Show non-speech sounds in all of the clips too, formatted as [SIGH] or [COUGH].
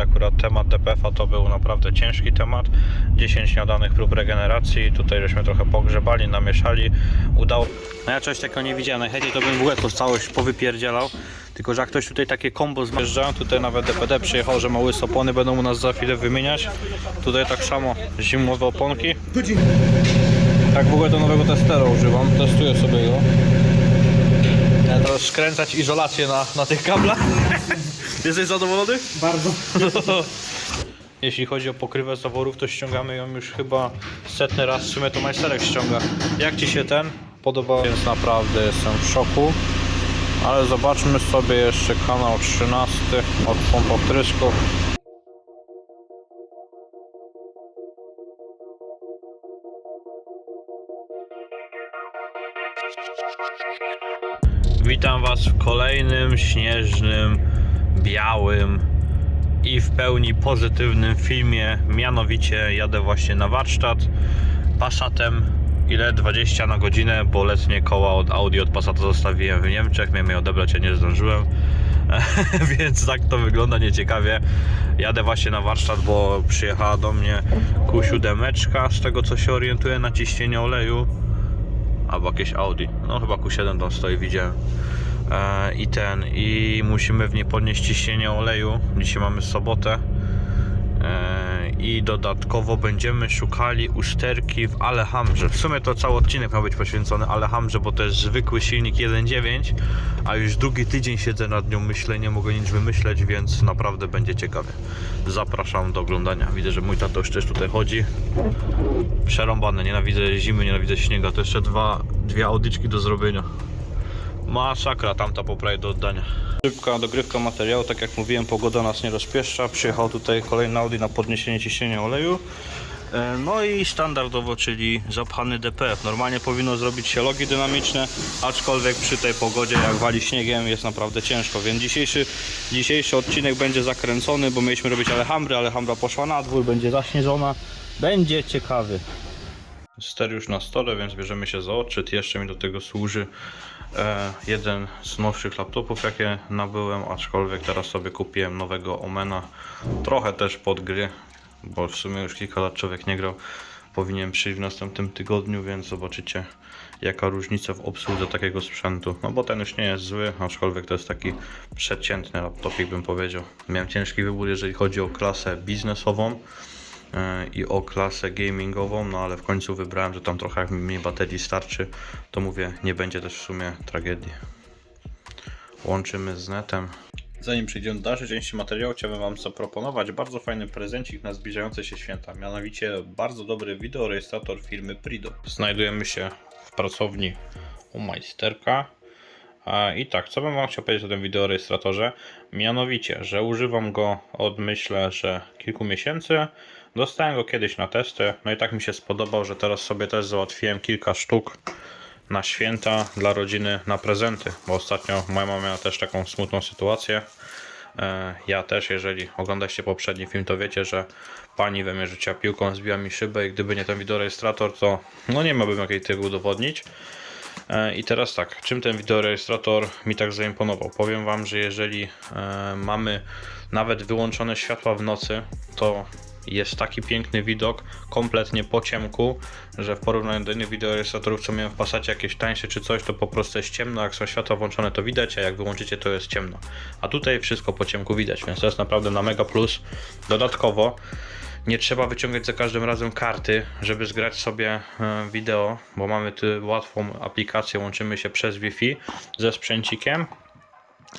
akurat temat DPF-a to był naprawdę ciężki temat. 10 nieodanych prób regeneracji, tutaj żeśmy trochę pogrzebali, namieszali, udało... No ja czegoś takiego nie widziałem, najchętniej to bym w ogóle to całość powypierdzielał. Tylko, że jak ktoś tutaj takie kombo zmierza, tutaj nawet DPD przyjechał, że mały opony będą u nas za chwilę wymieniać. Tutaj tak samo zimowe oponki. Tak w ogóle do nowego testera używam, testuję sobie go. Ja teraz skręcać izolację na, na tych kablach. Jesteś zadowolony? Bardzo. [LAUGHS] Jeśli chodzi o pokrywę zaworów, to ściągamy ją już chyba setny raz, w sumie to majsterek ściąga. Jak Ci się ten podoba? Więc naprawdę jestem w szoku. Ale zobaczmy sobie jeszcze kanał 13 od pompa wtrysku. Witam Was w kolejnym śnieżnym, białym i w pełni pozytywnym filmie. Mianowicie jadę właśnie na warsztat Passatem. Ile? 20 na godzinę, bo letnie koła od Audi od Passata zostawiłem w Niemczech. Miałem je odebrać, a nie zdążyłem. [LAUGHS] Więc tak to wygląda nieciekawie. Jadę właśnie na warsztat, bo przyjechała do mnie Q7, z tego co się orientuję na ciśnienie oleju albo jakieś Audi. No chyba Q7 tam stoi, widziałem. E, I ten, i musimy w niej podnieść ciśnienie oleju. Dzisiaj mamy sobotę. E, I dodatkowo będziemy szukali usterki w Alejandrze. W sumie to cały odcinek ma być poświęcony Alejandrze, bo to jest zwykły silnik 1.9, a już drugi tydzień siedzę nad nią, myślę, nie mogę nic wymyśleć, więc naprawdę będzie ciekawie. Zapraszam do oglądania. Widzę, że mój tato już też tutaj chodzi przerąbane, nienawidzę zimy, nienawidzę śniega, to jeszcze dwa, dwie audyczki do zrobienia. Masakra, tamta poprawi do oddania. Szybka dogrywka materiału, tak jak mówiłem, pogoda nas nie rozpieszcza. Przyjechał tutaj kolejny Audi na podniesienie ciśnienia oleju. E, No i standardowo, czyli zapchany DPF. Normalnie powinno zrobić się logi dynamiczne, aczkolwiek przy tej pogodzie, jak wali śniegiem, jest naprawdę ciężko. Więc dzisiejszy, dzisiejszy odcinek będzie zakręcony, bo mieliśmy robić Alejandrę. Alejandra poszła na dwór, będzie zaśnieżona. Będzie ciekawy. Ster już na stole, więc bierzemy się za odczyt. Jeszcze mi do tego służy e, jeden z nowszych laptopów, jakie nabyłem, aczkolwiek teraz sobie kupiłem nowego Omena. Trochę też pod gry, bo w sumie już kilka lat człowiek nie grał. Powinien przyjść w następnym tygodniu, więc zobaczycie jaka różnica w obsłudze takiego sprzętu. No bo ten już nie jest zły, aczkolwiek to jest taki przeciętny laptopik bym powiedział. Miałem ciężki wybór, jeżeli chodzi o klasę biznesową i o klasę gamingową, no ale w końcu wybrałem, że tam trochę mi baterii starczy, to mówię, nie będzie też w sumie tragedii. Łączymy z netem. Zanim przejdziemy do dalszej części materiału, chciałbym Wam zaproponować bardzo fajny prezencik na zbliżające się święta. Mianowicie bardzo dobry wideorejestrator firmy Prido. Znajdujemy się w pracowni u majsterka. E, I tak, co bym Wam chciał powiedzieć o tym wideorejestratorze? Mianowicie, że używam go od myślę, że kilku miesięcy. Dostałem go kiedyś na testy, no i tak mi się spodobał, że teraz sobie też załatwiłem kilka sztuk na święta dla rodziny na prezenty, bo ostatnio moja mama miała też taką smutną sytuację. E, Ja też, jeżeli oglądacie poprzedni film, to wiecie, że pani we mnie rzuciła piłką, zbiła mi szybę i gdyby nie ten wideorejestrator, to no nie miałbym jakiej tego udowodnić. E, I teraz tak, czym ten wideorejestrator mi tak zaimponował? Powiem Wam, że jeżeli e, mamy nawet wyłączone światła w nocy, to jest taki piękny widok, kompletnie po ciemku, że w porównaniu do innych wideorejestratorów, co miałem w Passacie jakieś tańsze czy coś, to po prostu jest ciemno, jak są światła włączone to widać, a jak wyłączycie to jest ciemno. A tutaj wszystko po ciemku widać, więc to jest naprawdę na mega plus. Dodatkowo nie trzeba wyciągać za każdym razem karty, żeby zgrać sobie e, wideo, bo mamy tu łatwą aplikację, łączymy się przez Wi-Fi ze sprzęcikiem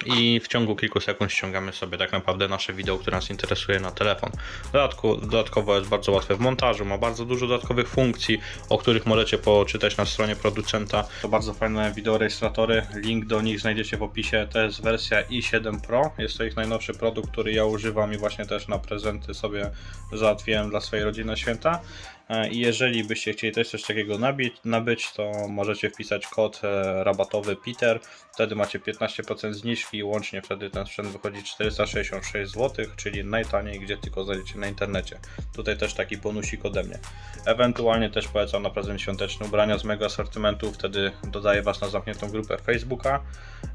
i w ciągu kilku sekund ściągamy sobie tak naprawdę nasze wideo, które nas interesuje na telefon. Dodatku, dodatkowo jest bardzo łatwe w montażu, ma bardzo dużo dodatkowych funkcji, o których możecie poczytać na stronie producenta. To bardzo fajne wideorejestratory, link do nich znajdziecie w opisie. To jest wersja i7 Pro, jest to ich najnowszy produkt, który ja używam i właśnie też na prezenty sobie załatwiłem dla swojej rodziny święta. E, I jeżeli byście chcieli też coś takiego nabić, nabyć, to możecie wpisać kod e, rabatowy Peter. Wtedy macie 15% zniżki i łącznie wtedy ten sprzęt wychodzi 466 zł, czyli najtaniej, gdzie tylko znajdziecie na internecie. Tutaj też taki bonusik ode mnie. Ewentualnie też polecam na prezent świąteczny ubrania z mega asortymentu, wtedy dodaję Was na zamkniętą grupę Facebooka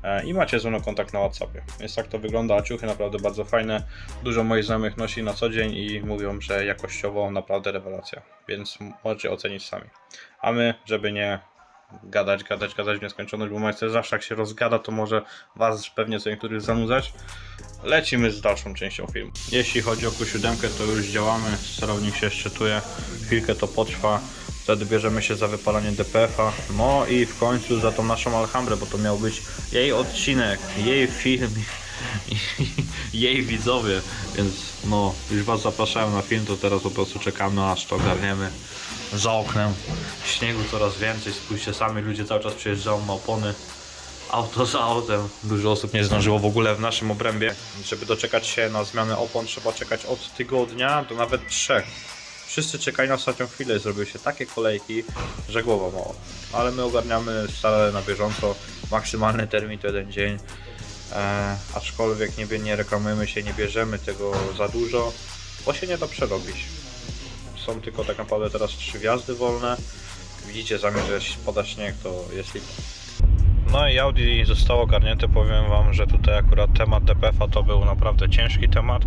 e, i macie ze mną kontakt na Whatsappie. Więc tak to wygląda, ciuchy naprawdę bardzo fajne. Dużo moich znajomych nosi na co dzień i mówią, że jakościowo naprawdę rewelacja, więc możecie ocenić sami. A my, żeby nie gadać, gadać, gadać w nieskończoność, bo majster zawsze jak się rozgada, to może Was pewnie co niektórych zanudzać. Lecimy z dalszą częścią filmu. Jeśli chodzi o Q7, to już działamy, sterownik się szczytuje, chwilkę to potrwa, wtedy bierzemy się za wypalanie DPF-a, no i w końcu za tą naszą Alhambrę, bo to miał być jej odcinek, jej film, [LAUGHS] jej widzowie, więc no, już Was zapraszałem na film, to teraz po prostu czekamy, aż to ogarniemy za oknem. Śniegu coraz więcej, spójrzcie sami, ludzie cały czas przyjeżdżają na opony. Auto za autem. Dużo osób nie zdążyło w ogóle w naszym obrębie. Żeby doczekać się na zmianę opon, trzeba czekać od tygodnia do nawet trzech. Wszyscy czekali na ostatnią chwilę, zrobiły się takie kolejki, że głowa mało. Ale my ogarniamy stale na bieżąco. Maksymalny termin to jeden dzień. E, aczkolwiek nie, nie reklamujemy się, nie bierzemy tego za dużo, bo się nie da przerobić. Są tylko tak naprawdę teraz trzy wjazdy wolne. Widzicie sami, że pada śnieg, to jest lipa. No i Audi zostało ogarnięte, powiem Wam, że tutaj akurat temat DPF-a to był naprawdę ciężki temat.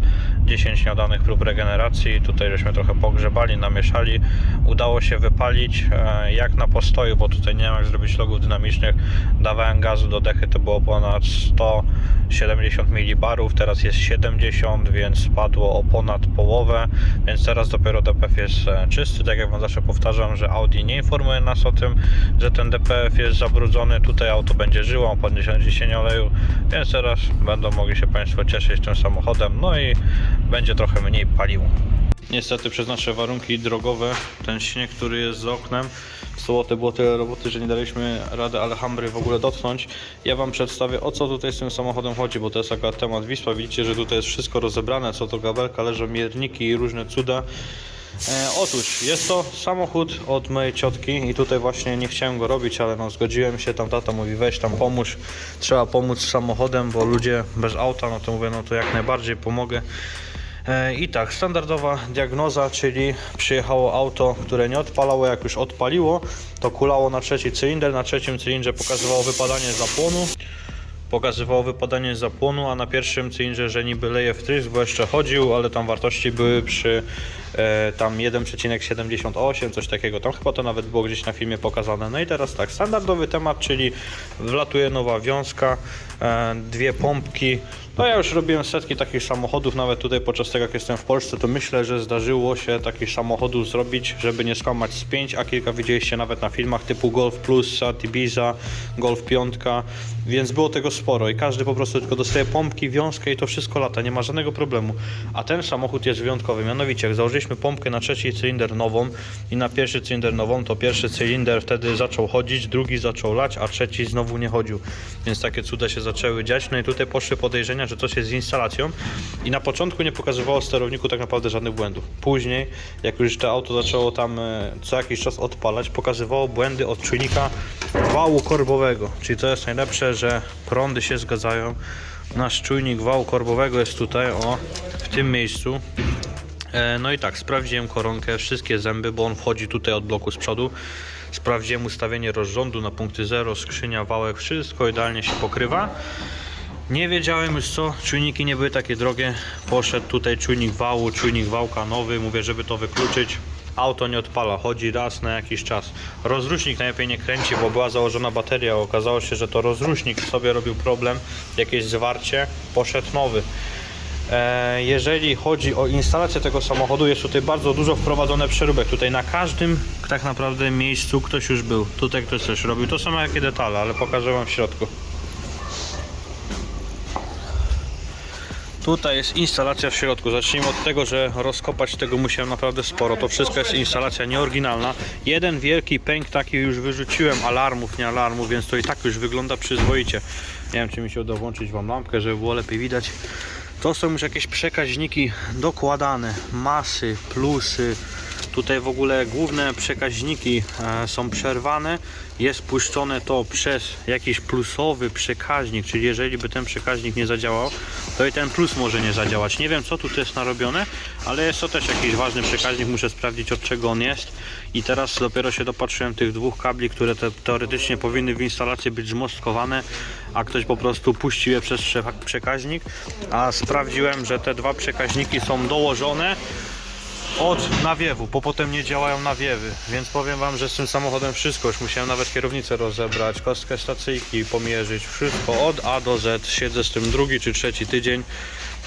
10 nieodanych prób regeneracji, tutaj żeśmy trochę pogrzebali, namieszali. Udało się wypalić e, jak na postoju, bo tutaj nie ma jak zrobić logów dynamicznych. Dawałem gazu do dechy, to było ponad 170 mB, teraz jest 70, więc spadło o ponad połowę, więc teraz dopiero DPF jest e, czysty. Tak jak Wam zawsze powtarzam, że Audi nie informuje nas o tym, że ten DPF jest zabrudzony. Tutaj auto będzie żyło, podniesione ciśnienie oleju, więc teraz będą mogli się Państwo cieszyć tym samochodem, no i będzie trochę mniej paliło. Niestety przez nasze warunki drogowe, ten śnieg, który jest za oknem, w było tyle roboty, że nie daliśmy rady Alhambry w ogóle dotknąć. Ja Wam przedstawię o co tutaj z tym samochodem chodzi, bo to jest akurat temat Wisła. Widzicie, że tutaj jest wszystko rozebrane, co to gabelka, leżą mierniki i różne cuda. E, otóż jest to samochód od mojej ciotki i tutaj właśnie nie chciałem go robić, ale no zgodziłem się, tam tata mówi weź tam pomóż, trzeba pomóc samochodem, bo ludzie bez auta, no to mówię, no to jak najbardziej pomogę. E, I tak, standardowa diagnoza, czyli przyjechało auto, które nie odpalało, jak już odpaliło, to kulało na trzeci cylinder, na trzecim cylindrze pokazywało wypadanie zapłonu pokazywało wypadanie zapłonu, a na pierwszym cylindrze, że niby leje wtrysk, bo jeszcze chodził, ale tam wartości były przy e, tam 1,78, coś takiego. Tam chyba to nawet było gdzieś na filmie pokazane. No i teraz tak, standardowy temat, czyli wlatuje nowa wiązka, e, dwie pompki. No ja już robiłem setki takich samochodów, nawet tutaj podczas tego jak jestem w Polsce, to myślę, że zdarzyło się takich samochodów zrobić, żeby nie skłamać z 5, a kilka widzieliście nawet na filmach typu Golf Plus, Ibiza, Golf 5, więc było tego sporo i każdy po prostu tylko dostaje pompki, wiązkę i to wszystko lata, nie ma żadnego problemu. A ten samochód jest wyjątkowy, mianowicie jak założyliśmy pompkę na trzeci cylinder nową i na pierwszy cylinder nową, to pierwszy cylinder wtedy zaczął chodzić, drugi zaczął lać, a trzeci znowu nie chodził. Więc takie cuda się zaczęły dziać. No i tutaj poszły podejrzenia, że coś jest z instalacją i na początku nie pokazywało sterowniku tak naprawdę żadnych błędów. Później, jak już to auto zaczęło tam e, co jakiś czas odpalać, pokazywało błędy od czujnika wału korbowego. Czyli to jest najlepsze, że prądy się zgadzają. Nasz czujnik wału korbowego jest tutaj, o, w tym miejscu. E, No i tak, sprawdziłem koronkę, wszystkie zęby, bo on wchodzi tutaj od bloku z przodu. Sprawdziłem ustawienie rozrządu na punkty 0, skrzynia, wałek, wszystko idealnie się pokrywa. Nie wiedziałem już co, czujniki nie były takie drogie. Poszedł tutaj czujnik wału, czujnik wałka nowy, mówię, żeby to wykluczyć. Auto nie odpala, chodzi raz na jakiś czas. Rozrusznik najlepiej nie kręci, bo była założona bateria. Okazało się, że to rozrusznik sobie robił problem, jakieś zwarcie, poszedł nowy. E, Jeżeli chodzi o instalację tego samochodu, jest tutaj bardzo dużo wprowadzone przeróbek. Tutaj na każdym tak naprawdę miejscu ktoś już był. Tutaj ktoś coś robił. To są jakie detale, ale pokażę Wam w środku. Tutaj jest instalacja w środku. Zacznijmy od tego, że rozkopać tego musiałem naprawdę sporo. To wszystko jest instalacja nieoryginalna. Jeden wielki pęk taki już wyrzuciłem, alarmów, nie alarmów, więc to i tak już wygląda przyzwoicie. Nie wiem, czy mi się uda włączyć Wam lampkę, żeby było lepiej widać. To są już jakieś przekaźniki dokładane, masy, plusy, Tutaj w ogóle główne przekaźniki e, są przerwane. Jest puszczone to przez jakiś plusowy przekaźnik, czyli jeżeli by ten przekaźnik nie zadziałał, to i ten plus może nie zadziałać. Nie wiem co tu jest narobione, ale jest to też jakiś ważny przekaźnik. Muszę sprawdzić od czego on jest. I teraz dopiero się dopatrzyłem tych dwóch kabli, które te, teoretycznie powinny w instalacji być zmostkowane, a ktoś po prostu puścił je przez prze- przekaźnik. A sprawdziłem, że te dwa przekaźniki są dołożone od nawiewu, bo potem nie działają nawiewy, więc powiem Wam, że z tym samochodem wszystko, już musiałem nawet kierownicę rozebrać, kostkę stacyjki pomierzyć, wszystko od A do Z, siedzę z tym drugi czy trzeci tydzień,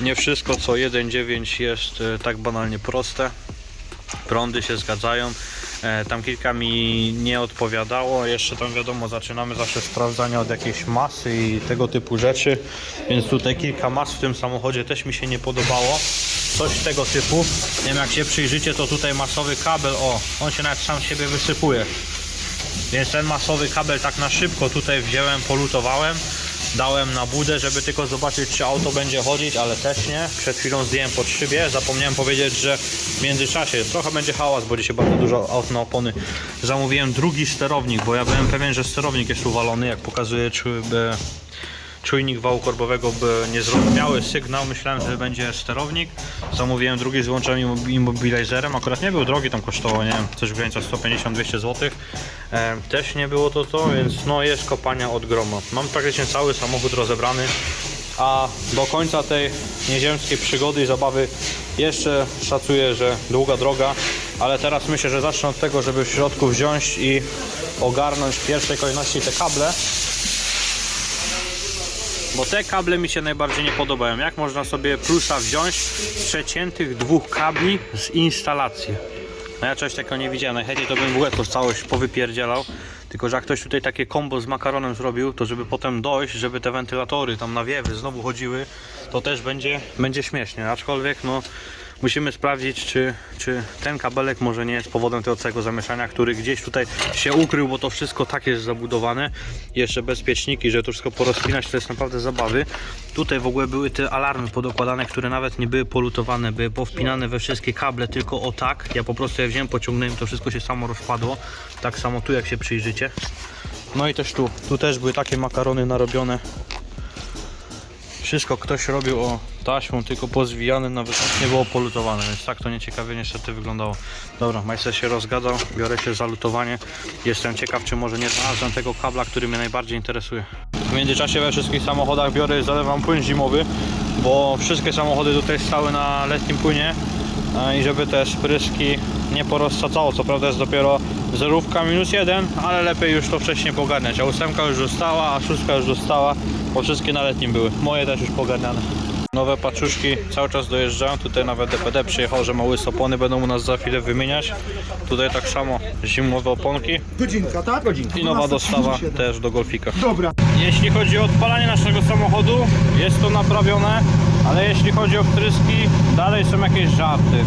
nie wszystko co 1.9 jest e, tak banalnie proste, prądy się zgadzają. E, Tam kilka mi nie odpowiadało. Jeszcze tam wiadomo, zaczynamy zawsze sprawdzania od jakiejś masy i tego typu rzeczy. Więc tutaj kilka mas w tym samochodzie też mi się nie podobało. Coś tego typu. Nie wiem jak się przyjrzycie, to tutaj masowy kabel, o, on się nawet sam siebie wysypuje. Więc ten masowy kabel tak na szybko tutaj wziąłem, polutowałem. Dałem na budę, żeby tylko zobaczyć, czy auto będzie chodzić, ale też nie. Przed chwilą zdjąłem pod szybie. Zapomniałem powiedzieć, że w międzyczasie trochę będzie hałas, bo dzisiaj bardzo dużo aut na opony. Zamówiłem drugi sterownik, bo ja byłem pewien, że sterownik jest uwalony, jak pokazuje czu- e, czujnik wału korbowego by niezrozumiały sygnał. Myślałem, że będzie sterownik. Zamówiłem drugi z immob- immobilizerem. Akurat nie był drogi, tam kosztowało, nie wiem, coś w granicach 150-200 zł. E, też nie było to to, więc no jest kopania od groma. Mam praktycznie cały samochód rozebrany. A do końca tej nieziemskiej przygody i zabawy jeszcze szacuję, że długa droga, ale teraz myślę, że zacznę od tego, żeby w środku wziąć i ogarnąć w pierwszej kolejności te kable, bo te kable mi się najbardziej nie podobają. Jak można sobie plusa wziąć przeciętych dwóch kabli z instalacji? No ja czegoś takiego nie widziałem. Najchętniej to bym w ogóle to całość powypierdzielał. Tylko, że jak ktoś tutaj takie kombo z makaronem zrobił, to żeby potem dojść, żeby te wentylatory tam nawiewy znowu chodziły, to też będzie, będzie śmiesznie. Aczkolwiek no musimy sprawdzić, czy, czy ten kabelek może nie jest powodem tego całego zamieszania, który gdzieś tutaj się ukrył, bo to wszystko tak jest zabudowane. Jeszcze bezpieczniki, że to wszystko porozpinać, to jest naprawdę zabawy. Tutaj w ogóle były te alarmy podokładane, które nawet nie były polutowane, były powpinane we wszystkie kable, tylko o tak. Ja po prostu je wziąłem, pociągnąłem, to wszystko się samo rozpadło. Tak samo tu, jak się przyjrzycie. No i też tu, tu też były takie makarony narobione. Wszystko ktoś robił o taśmą, tylko pozwijane, nawet nie było polutowane, więc tak to nieciekawie niestety wyglądało. Dobra, majster się rozgadał, biorę się za lutowanie. Jestem ciekaw, czy może nie znalazłem tego kabla, który mnie najbardziej interesuje. W międzyczasie we wszystkich samochodach biorę i zalewam płyn zimowy, bo wszystkie samochody tutaj stały na letnim płynie a i żeby te spryski nie porozsadzało. Co prawda jest dopiero zerówka minus jeden, ale lepiej już to wcześniej pogarniać. A ósemka już została, a szóstka już została, bo wszystkie na letnim były. Moje też już pogarniane. Nowe paczuszki cały czas dojeżdżają. Tutaj nawet DPD przyjechał, że mały opony będą u nas za chwilę wymieniać. Tutaj tak samo zimowe oponki Godzinka, tak? Godzinka. i nowa dostawa też do golfika. Dobra. Jeśli chodzi o odpalanie naszego samochodu, jest to naprawione, ale jeśli chodzi o wtryski, dalej są jakieś żarty.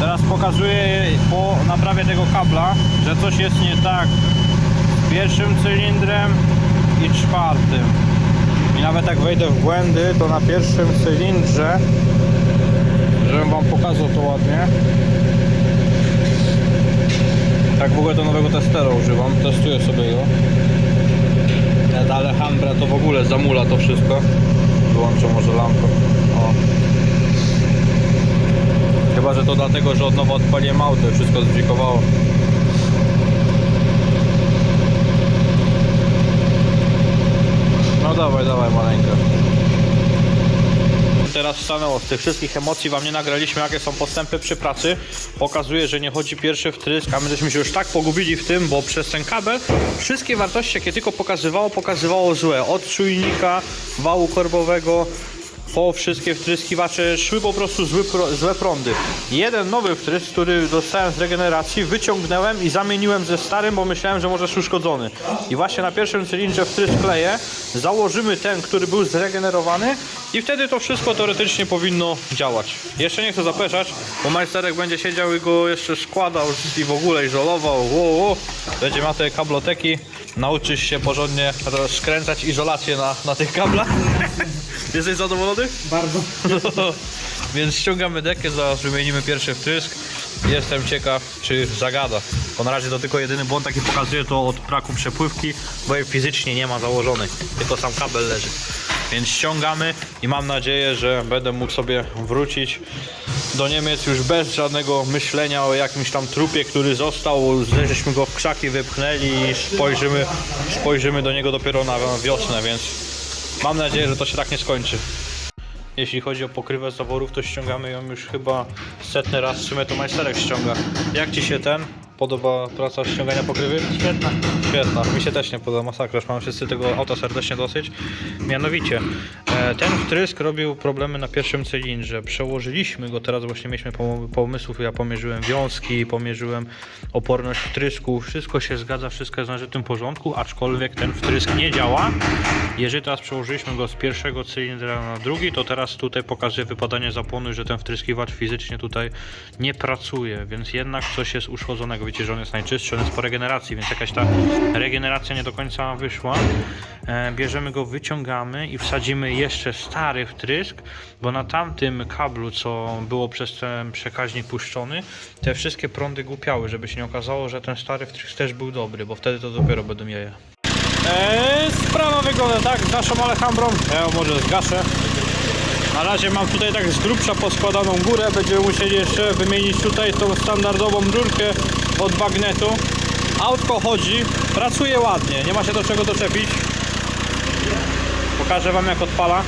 Teraz pokazuję po naprawie tego kabla, że coś jest nie tak z pierwszym cylindrem i czwartym. I nawet jak wejdę w błędy, to na pierwszym cylindrze, żebym wam pokazał to ładnie, tak w ogóle do nowego testera używam, testuję sobie go. Te Alhambra to w ogóle zamula to wszystko. Wyłączę może lampę. O. Chyba, że to dlatego, że od nowa odpaliłem auto i wszystko zdzikowało. No dawaj, dawaj maleńko. Teraz stanęło. Z tych wszystkich emocji wam nie nagraliśmy, jakie są postępy przy pracy. Pokazuje, że nie chodzi pierwszy wtrysk, a my żeśmy się już tak pogubili w tym, bo przez ten kabel wszystkie wartości, jakie tylko pokazywało, pokazywało złe. Od czujnika, wału korbowego, po wszystkie wtryskiwacze szły po prostu złe prądy. Jeden nowy wtrysk, który dostałem z regeneracji, wyciągnąłem i zamieniłem ze starym, bo myślałem, że może jest uszkodzony. I właśnie na pierwszym cylindrze wtrysk kleję, założymy ten, który był zregenerowany i wtedy to wszystko teoretycznie powinno działać. Jeszcze nie chcę zapeszać, bo majsterek będzie siedział i go jeszcze składał i w ogóle izolował. Wo, wo. Będzie miał te kabloteki, nauczysz się porządnie rozkręcać izolację na, na tych kablach. Jesteś zadowolony? Bardzo. [LAUGHS] Więc ściągamy dekę, zaraz wymienimy pierwszy wtrysk. Jestem ciekaw, czy zagada. Bo na razie to tylko jedyny błąd, taki pokazuje to od braku przepływki, bo jej fizycznie nie ma założonej, tylko sam kabel leży. Więc ściągamy i mam nadzieję, że będę mógł sobie wrócić do Niemiec już bez żadnego myślenia o jakimś tam trupie, który został, żeśmy go w krzaki wypchnęli i spojrzymy, spojrzymy do niego dopiero na wiosnę, więc mam nadzieję, że to się tak nie skończy. Jeśli chodzi o pokrywę zaworów, to ściągamy ją już chyba setny raz, w sumie to majsterek ściąga. Jak Ci się ten podoba praca ściągania pokrywy? Świetna. Świetna, mi się też nie podoba, masakra, mamy wszyscy tego auta serdecznie dosyć. Mianowicie, ten wtrysk robił problemy na pierwszym cylindrze. Przełożyliśmy go, teraz właśnie mieliśmy pom- pomysłów, ja pomierzyłem wiązki, pomierzyłem oporność wtrysku, wszystko się zgadza, wszystko jest w należytym porządku, aczkolwiek ten wtrysk nie działa. Jeżeli teraz przełożyliśmy go z pierwszego cylindra na drugi, to teraz tutaj pokazuje wypadanie zapłonu, że ten wtryskiwacz fizycznie tutaj nie pracuje, więc jednak coś jest uszkodzonego. Widzicie, że on jest najczystszy, on jest po regeneracji, więc jakaś ta regeneracja nie do końca wyszła. E, bierzemy go, wyciągamy i wsadzimy jeszcze stary wtrysk, bo na tamtym kablu, co było przez ten przekaźnik puszczony, te wszystkie prądy głupiały, żeby się nie okazało, że ten stary wtrysk też był dobry, bo wtedy to dopiero będą jaja. Eee, sprawa wygląda tak, z naszą Alejandrą, ja ją może zgaszę. Na razie mam tutaj tak z grubsza poskładaną górę, będziemy musieli jeszcze wymienić tutaj tą standardową rurkę od bagnetu. Autko chodzi, pracuje ładnie, nie ma się do czego doczepić. Pokażę wam jak odpala.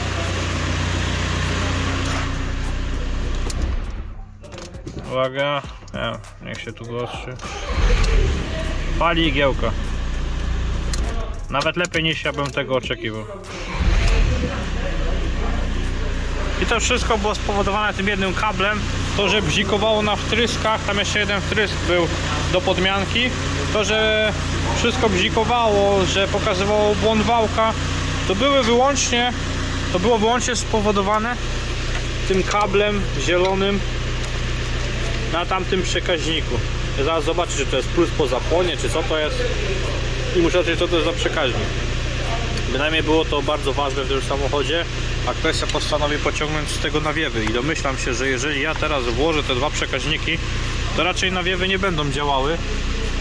Uwaga, nie, niech się tu wyostrzy. Pali igiełka. Nawet lepiej niż ja bym tego oczekiwał. I to wszystko było spowodowane tym jednym kablem. To, że bzikowało na wtryskach, tam jeszcze jeden wtrysk był do podmianki. To, że wszystko bzikowało, że pokazywało błąd wałka, to były wyłącznie, to było wyłącznie spowodowane tym kablem zielonym na tamtym przekaźniku. Ja zaraz zobaczę, czy to jest plus po zapłonie, czy co to jest. I muszę zobaczyć, co to jest za przekaźnik. Bynajmniej było to bardzo ważne w tym samochodzie, a ktoś sobie postanowi pociągnąć z tego nawiewy i domyślam się, że jeżeli ja teraz włożę te dwa przekaźniki, to raczej nawiewy nie będą działały.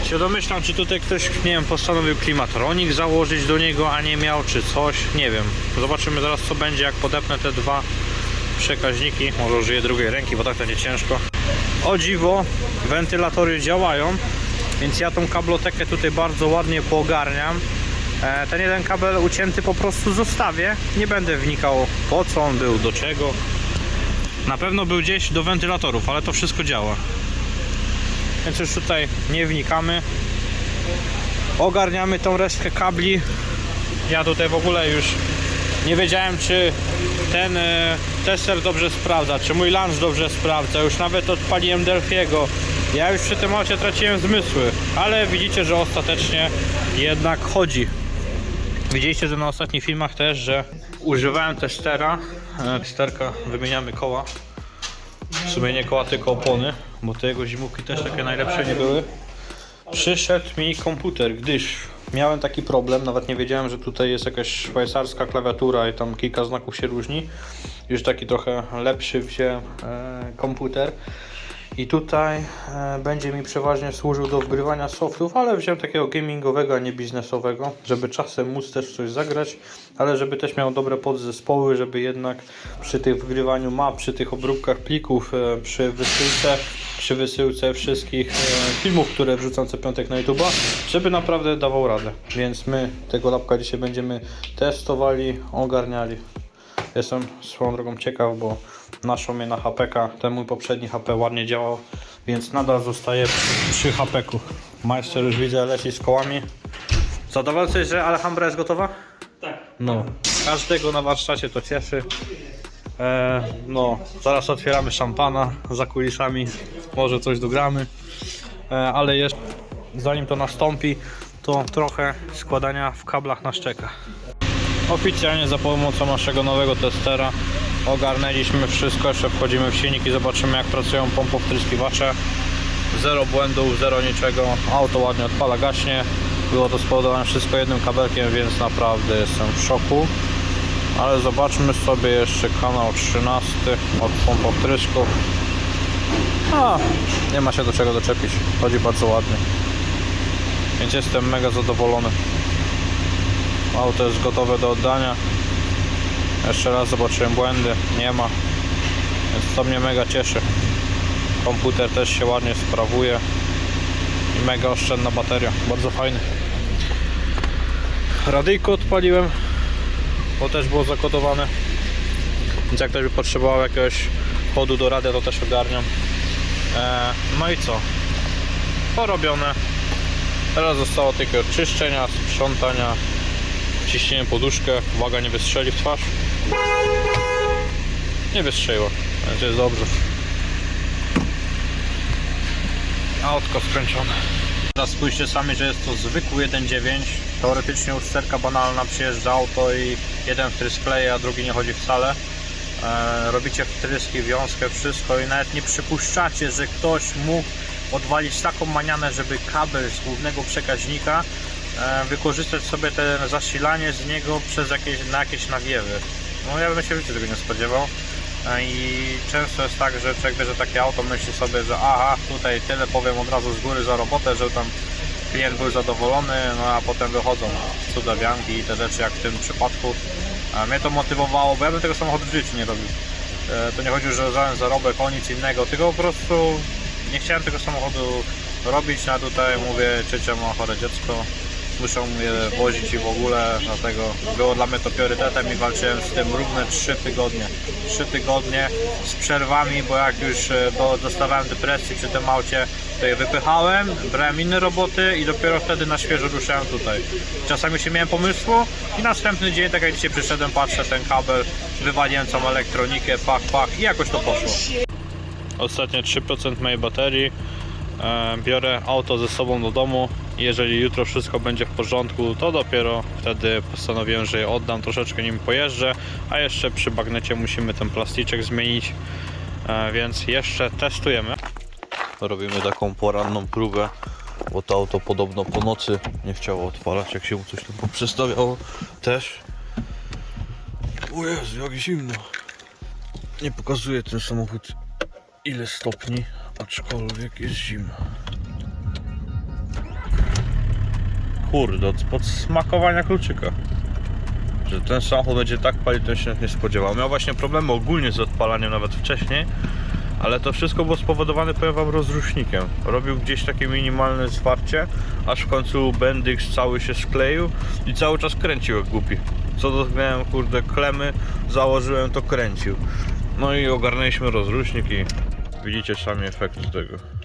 Się domyślam, czy tutaj ktoś, nie wiem, postanowił klimatronik założyć do niego, a nie miał, czy coś, nie wiem. Zobaczymy zaraz co będzie, jak podepnę te dwa przekaźniki, może użyję drugiej ręki, bo tak to nie ciężko. O dziwo, wentylatory działają, więc ja tą kablotekę tutaj bardzo ładnie poogarniam. E, Ten jeden kabel ucięty po prostu zostawię. Nie będę wnikał po co on był, do czego. Na pewno był gdzieś do wentylatorów, ale to wszystko działa. Więc już tutaj nie wnikamy. Ogarniamy tą resztkę kabli. Ja tutaj w ogóle już nie wiedziałem, czy ten e, tester dobrze sprawdza, czy mój lunch dobrze sprawdza. Już nawet odpaliłem Delfiego. Ja już przy tym aucie traciłem zmysły, ale widzicie, że ostatecznie jednak chodzi. Widzieliście, że na ostatnich filmach też, że używałem testera. E, Testerka, wymieniamy koła. W sumie nie koła, tylko opony, bo te jego zimówki też takie najlepsze nie były. Przyszedł mi komputer, gdyż miałem taki problem, nawet nie wiedziałem, że tutaj jest jakaś szwajcarska klawiatura i tam kilka znaków się różni. Już taki trochę lepszy wziąłem e, komputer. I tutaj e, będzie mi przeważnie służył do wgrywania softów, ale wziąłem takiego gamingowego, a nie biznesowego, żeby czasem móc też coś zagrać, ale żeby też miał dobre podzespoły, żeby jednak przy tych wgrywaniu map, przy tych obróbkach plików, e, przy wysyłce, przy wysyłce wszystkich e, filmów, które wrzucam co piątek na YouTube'a, żeby naprawdę dawał radę. Więc my tego lapka dzisiaj będziemy testowali, ogarniali. Jestem swoją drogą ciekaw, bo naszą mnie na HPK, ten mój poprzedni HP ładnie działał, więc nadal zostaje przy, HP-ku. Majster już widzę leci z kołami. Zadowolony że Alhambra jest gotowa? Tak. No. Każdego na warsztacie to cieszy. E, no, zaraz otwieramy szampana za kulisami, może coś dogramy, e, ale jeszcze zanim to nastąpi, to trochę składania w kablach na szczekach. Oficjalnie za pomocą naszego nowego testera ogarnęliśmy wszystko, jeszcze wchodzimy w silnik i zobaczymy jak pracują pompowtryskiwacze. Zero błędów, zero niczego, auto ładnie odpala, gaśnie. Było to spowodowane wszystko jednym kabelkiem, więc naprawdę jestem w szoku. Ale zobaczmy sobie jeszcze kanał 13 od pompowtrysków. A, nie ma się do czego doczepić. Chodzi bardzo ładnie. Więc jestem mega zadowolony. Auto jest gotowe do oddania. Jeszcze raz zobaczyłem błędy. Nie ma. Więc to mnie mega cieszy. Komputer też się ładnie sprawuje. I mega oszczędna bateria. Bardzo fajny. Radyjko odpaliłem, bo też było zakodowane. Więc jak ktoś by potrzebował jakiegoś chodu do rady, to też ogarniam. E, no i co? Porobione. Teraz zostało tylko czyszczenia, sprzątania, ciśnienie poduszkę. Uwaga, nie wystrzeli w twarz. Nie wystrzeliło, więc jest dobrze. Autko skręcone. Teraz spójrzcie sami, że jest to zwykły 1.9. Teoretycznie usterka banalna przyjeżdża auto i jeden wtrysk kleje, a drugi nie chodzi wcale. E, robicie wtryski, wiązkę, wszystko i nawet nie przypuszczacie, że ktoś mógł odwalić taką manianę, żeby kabel z głównego przekaźnika e, wykorzystać sobie te zasilanie z niego przez jakieś, na jakieś nawiewy. No ja bym się w życiu tego nie spodziewał. I często jest tak, że człowiek bierze takie auto, myśli sobie, że aha, tutaj tyle powiem od razu z góry za robotę, że tam klient był zadowolony, no a potem wychodzą cudawianki i te rzeczy jak w tym przypadku. A mnie to motywowało, bo ja bym tego samochodu w życiu nie robił. E, To nie chodzi, że żaden zarobek o nic innego, tylko po prostu nie chciałem tego samochodu robić, a tutaj mówię, ciocia ma chore dziecko, muszą je wozić i w ogóle, dlatego było dla mnie to priorytetem i walczyłem z tym równe 3 tygodnie. 3 tygodnie z przerwami, bo jak już e, do, dostawałem depresji przy tym aucie, to je wypychałem, brałem inne roboty i dopiero wtedy na świeżo ruszałem tutaj. Czasami się miałem pomysłu i następny dzień, tak jak dzisiaj przyszedłem, patrzę ten kabel, wywaliłem całą elektronikę, pach, pach i jakoś to poszło. Ostatnie 3% mojej baterii. E, Biorę auto ze sobą do domu. Jeżeli jutro wszystko będzie w porządku, to dopiero wtedy postanowiłem, że je oddam, troszeczkę nim pojeżdżę, a jeszcze przy bagnecie musimy ten plasticzek zmienić, E, więc jeszcze testujemy. Robimy taką poranną próbę, bo to auto podobno po nocy nie chciało odpalać, jak się mu coś tam poprzestawiało też. O Jezu, jak zimno. Nie pokazuje ten samochód ile stopni, aczkolwiek jest zimno. Kurde, od podsmakowania kluczyka. Że ten samochód będzie tak palić, to się nie spodziewał. Miał właśnie problemy ogólnie z odpalaniem nawet wcześniej, ale to wszystko było spowodowane, powiem wam, rozrusznikiem. Robił gdzieś takie minimalne zwarcie, aż w końcu bendyks cały się skleił i cały czas kręcił jak głupi. Co dotknąłem, kurde, klemy, założyłem, to kręcił. No i ogarnęliśmy rozrusznik i widzicie sami efekt tego.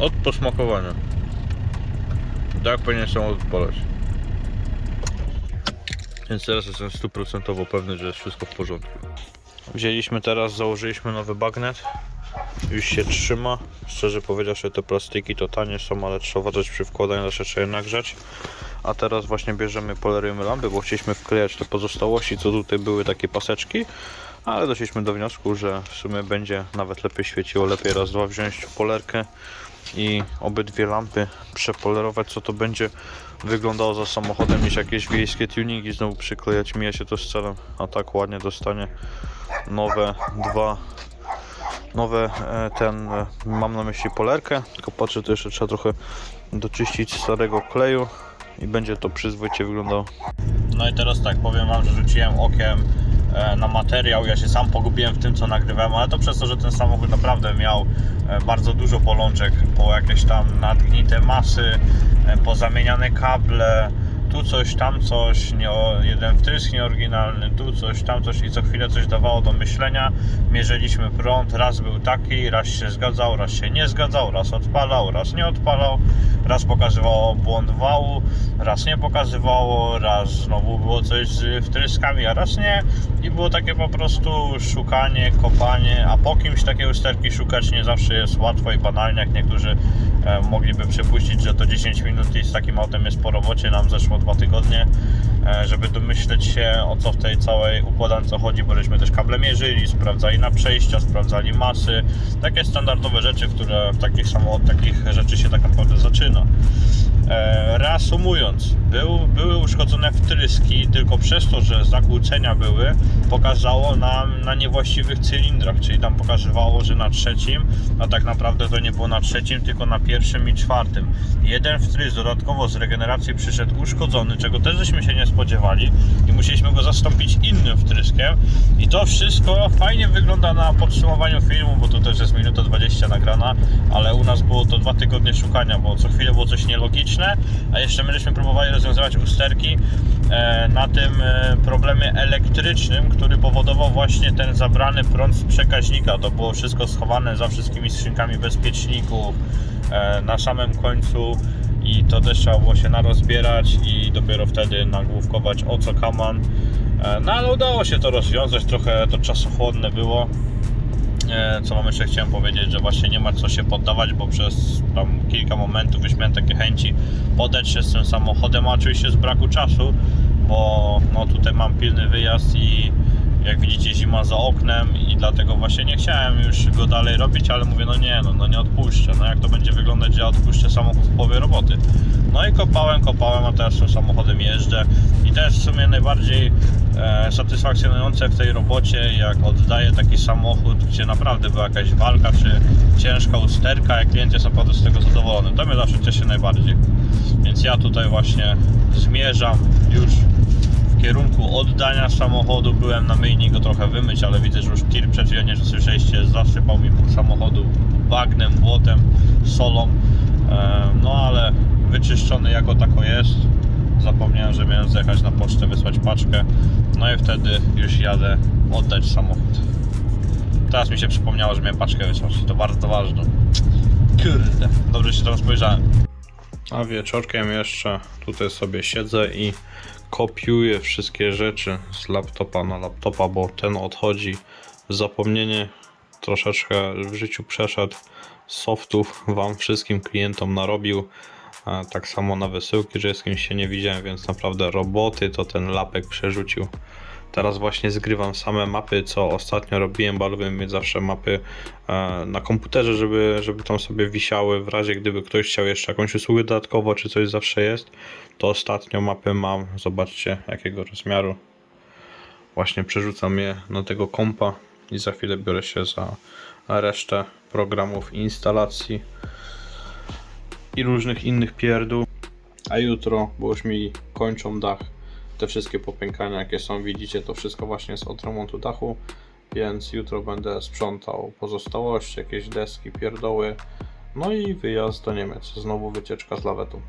Od posmakowania. Tak powinien samochód odpalać. Więc teraz jestem stuprocentowo pewny, że jest wszystko w porządku. Wzięliśmy teraz, założyliśmy nowy bagnet. Już się trzyma. Szczerze powiedziawszy, te plastiki to tanie są, ale trzeba uważać przy wkładaniu, zawsze trzeba je nagrzać. A teraz właśnie bierzemy, polerujemy lampy, bo chcieliśmy wklejać te pozostałości, co tutaj były takie paseczki. Ale doszliśmy do wniosku, że w sumie będzie nawet lepiej świeciło, lepiej raz, dwa wziąć polerkę i obydwie lampy przepolerować, co to będzie wyglądało za samochodem niż jakieś wiejskie tuningi znowu przyklejać, mija się to z celem, a tak ładnie dostanie nowe dwa nowe e, ten, e, mam na myśli polerkę, tylko patrzę, to jeszcze trzeba trochę doczyścić starego kleju i będzie to przyzwoicie wyglądało. No i teraz tak, powiem Wam, że rzuciłem okiem na materiał, ja się sam pogubiłem w tym co nagrywałem, ale to przez to, że ten samochód naprawdę miał e, bardzo dużo bolączek, po jakieś tam nadgnite masy, e, pozamieniane kable, tu coś, tam coś, nie, jeden wtrysk nieoryginalny, tu coś, tam coś i co chwilę coś dawało do myślenia. Mierzyliśmy prąd, raz był taki, raz się zgadzał, raz się nie zgadzał, raz odpalał, raz nie odpalał, raz pokazywało błąd wału, raz nie pokazywało, raz znowu było coś z wtryskami, a raz nie i było takie po prostu szukanie, kopanie, a po kimś takie usterki szukać nie zawsze jest łatwo i banalnie, jak niektórzy e, mogliby przypuścić, że to 10 minut i z takim autem jest po robocie, nam zeszło dwa tygodnie, żeby domyśleć się o co w tej całej układance chodzi, bo żeśmy też kable mierzyli, sprawdzali na przejścia, sprawdzali masy, takie standardowe rzeczy, które w takich samo od takich rzeczy się tak naprawdę zaczyna. E, Reasumując, był, były uszkodzone wtryski tylko przez to, że zakłócenia były, pokazało nam na niewłaściwych cylindrach, czyli tam pokazywało, że na trzecim, a tak naprawdę to nie było na trzecim, tylko na pierwszym i czwartym. Jeden wtrysk dodatkowo z regeneracji przyszedł uszkodzony, czego też żeśmy się nie spodziewali i musieliśmy go zastąpić innym wtryskiem i to wszystko fajnie wygląda na podsumowaniu filmu, bo to też jest minuta 20 nagrana, ale u nas było to dwa tygodnie szukania, bo co chwilę było coś nielogiczne, a jeszcze my żeśmy próbowali rozwiązywać usterki e, na tym e, problemie elektrycznym, który powodował właśnie ten zabrany prąd z przekaźnika. To było wszystko schowane za wszystkimi skrzynkami bezpieczników e, na samym końcu i to też trzeba było się narozbierać i dopiero wtedy nagłówkować o co kaman. E, No ale udało się to rozwiązać, trochę to czasochłonne było. E, Co wam jeszcze chciałem powiedzieć, że właśnie nie ma co się poddawać, bo przez tam kilka momentów już miałem takie chęci podać się z tym samochodem, a oczywiście z braku czasu, bo no tutaj mam pilny wyjazd i jak widzicie zima za oknem i dlatego właśnie nie chciałem już go dalej robić, ale mówię no nie, no, no nie odpuszczę, no jak to będzie wyglądać, ja odpuszczę samochód w połowie roboty. No i kopałem, kopałem, a teraz tym samochodem jeżdżę i jest w sumie najbardziej e, satysfakcjonujące w tej robocie, jak oddaję taki samochód, gdzie naprawdę była jakaś walka, czy ciężka usterka, jak klient jest naprawdę z tego zadowolony. To mnie zawsze cieszy najbardziej. Więc ja tutaj właśnie zmierzam już kierunku oddania samochodu. Byłem na myjni go trochę wymyć, ale widzę, że już tir przed chwilą, że słyszeliście, zasypał mi pół samochodu bagnem, błotem, solą. No ale wyczyszczony jako tako jest. Zapomniałem, że miałem zjechać na pocztę, wysłać paczkę. No i wtedy już jadę oddać samochód. Teraz mi się przypomniało, że miałem paczkę wysłać. To bardzo ważne. Kurde, dobrze się tam spojrzałem. A wieczorkiem jeszcze tutaj sobie siedzę i kopiuję wszystkie rzeczy z laptopa na laptopa, bo ten odchodzi zapomnienie. Troszeczkę w życiu przeszedł. Softów wam wszystkim klientom narobił. Tak samo na wysyłki, że z kimś się nie widziałem, więc naprawdę roboty to ten lapek przerzucił. Teraz właśnie zgrywam same mapy, co ostatnio robiłem, bo lubię mieć zawsze mapy e, na komputerze, żeby, żeby tam sobie wisiały w razie gdyby ktoś chciał jeszcze jakąś usługę dodatkowo, czy coś zawsze jest, to ostatnio mapy mam, zobaczcie jakiego rozmiaru. Właśnie przerzucam je na tego kompa i za chwilę biorę się za resztę programów instalacji i różnych innych pierdół. A jutro, bo już mi kończą dach, te wszystkie popękania jakie są, widzicie, to wszystko właśnie jest od remontu dachu, więc jutro będę sprzątał pozostałości, jakieś deski, pierdoły, no i wyjazd do Niemiec, znowu wycieczka z lawetą.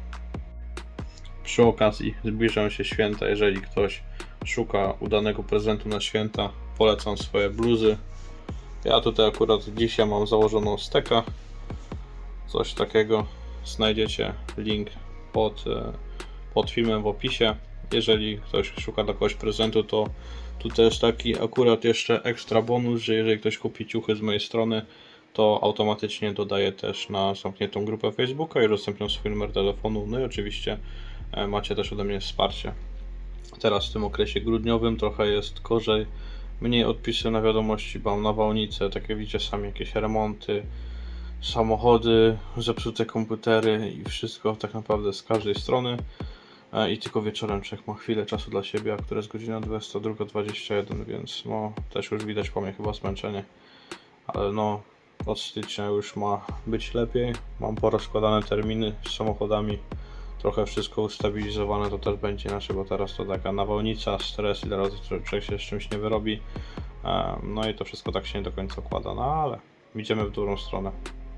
Przy okazji zbliżają się święta, jeżeli ktoś szuka udanego prezentu na święta, polecam swoje bluzy. Ja tutaj akurat dzisiaj mam założoną steka, coś takiego. Znajdziecie link pod, e, pod filmem w opisie. Jeżeli ktoś szuka dla kogoś prezentu, to tutaj jest taki akurat jeszcze ekstra bonus, że jeżeli ktoś kupi ciuchy z mojej strony, to automatycznie dodaję też na zamkniętą grupę Facebooka i udostępniam swój numer telefonu. No i oczywiście e, macie też ode mnie wsparcie. Teraz w tym okresie grudniowym trochę jest gorzej, mniej odpisy na wiadomości, mam nawałnice, takie widzicie sami jakieś remonty, samochody, zepsute komputery i wszystko tak naprawdę z każdej strony. E, I tylko wieczorem człowiek ma chwilę czasu dla siebie, a która jest godzina 22.21, więc no też już widać po mnie chyba zmęczenie. Ale no od stycznia już ma być lepiej. Mam porozkładane terminy z samochodami. Trochę wszystko ustabilizowane, to też będzie inaczej, bo teraz to taka nawałnica, stres, ile razy człowiek się z czymś nie wyrobi. E, No i to wszystko tak się nie do końca układa, no ale idziemy w dobrą stronę.